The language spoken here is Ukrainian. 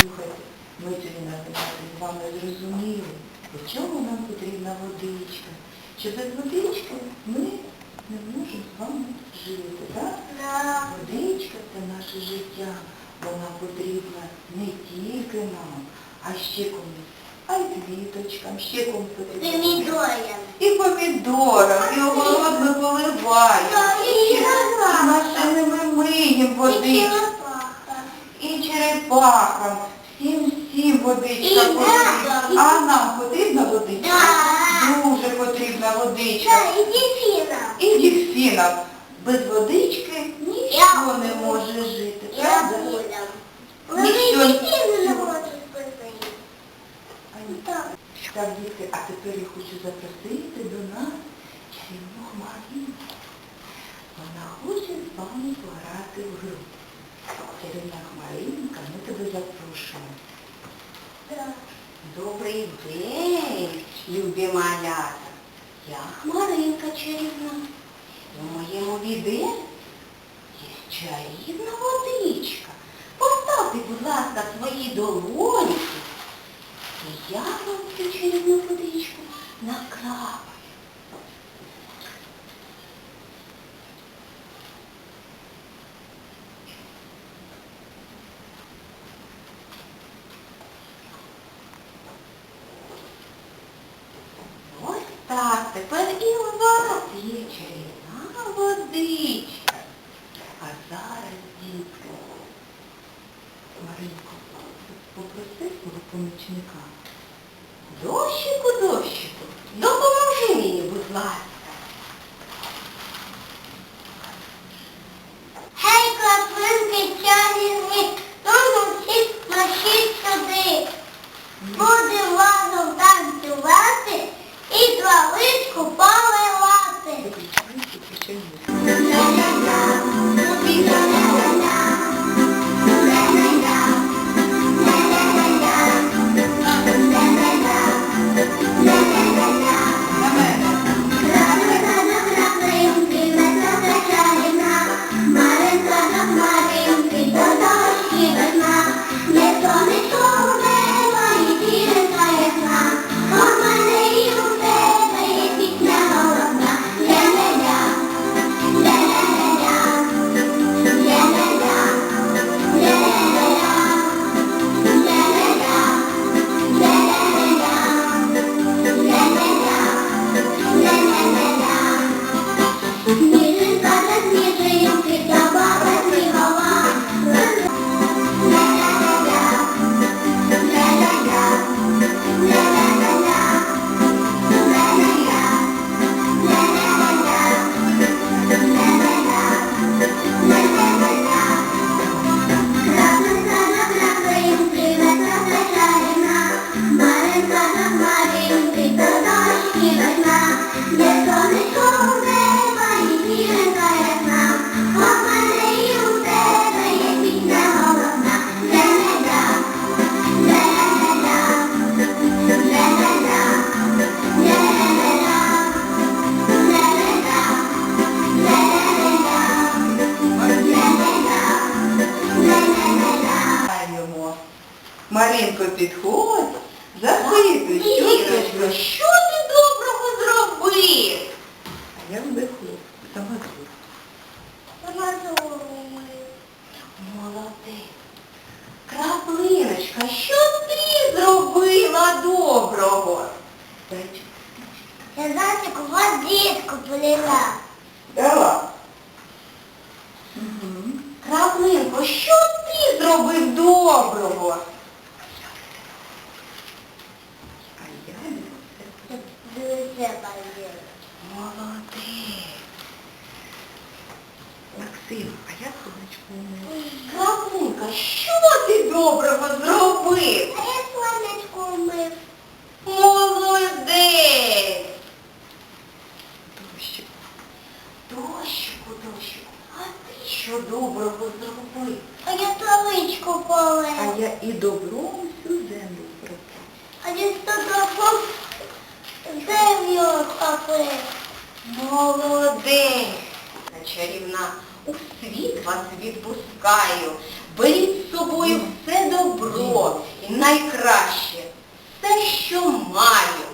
Слухайте, ми сьогодні на з вами зрозуміли, для чого нам потрібна водичка. Що без водички ми не можемо з вами жити, так? Водичка це наше життя. Вона потрібна не тільки нам, а ще комусь. А й квіточкам, ще комусь потрібна. Помідорям. І помідорам, і огород ми поливаємо. І І ми миємо водичку. Черепахам. Всім всім водичка І нам. потрібна. А нам потрібна водичка? Да. Дуже потрібна водичка. Да, і дельфінам. І дельфінам. Без водички ніхто не може жити. Я Правда? будем. Вони Ніщо- не можуть спасти. Ані. Так. Так, дітки, а тепер я хочу запросити до нас чарівну Марію. Вона хоче з вами пограти в гру. Чарівна Да. Добрий день, любі малята. Я Хмаринка чарівна. У моєму віде є чарівна водичка. Поставте, будь ласка, свої долоньки. І я вам цю чарівну водичку накрапаю. Ось так, тепер і у вас є чарівна водичка. А зараз, дітки, Маринко, попроси свого помічника. Дощику, дощику, допоможи мені, будь ласка. Yeah. Маринко, підходь, запитуй, що ти, що ти доброго зробив? А я вдихну, самоту. Молодець. Краплиночка, що ти зробила доброго? Я зайчику водичку полила. Дала. Угу. Краплинко, що ти зробив доброго? А я не Дуже болела. Молодець. Максим, а я сонечко умив. Ой, що ти доброго зробив? А я сонечко умив. Молодець! Дощику, дощику, дощику, а ти що доброго зробив? А я травичку А я і добром всю землю прокину. А я стодофом землю схопив. Молодець! Чарівна, у світ вас відпускаю. Беріть з собою все добро, і найкраще все, що має.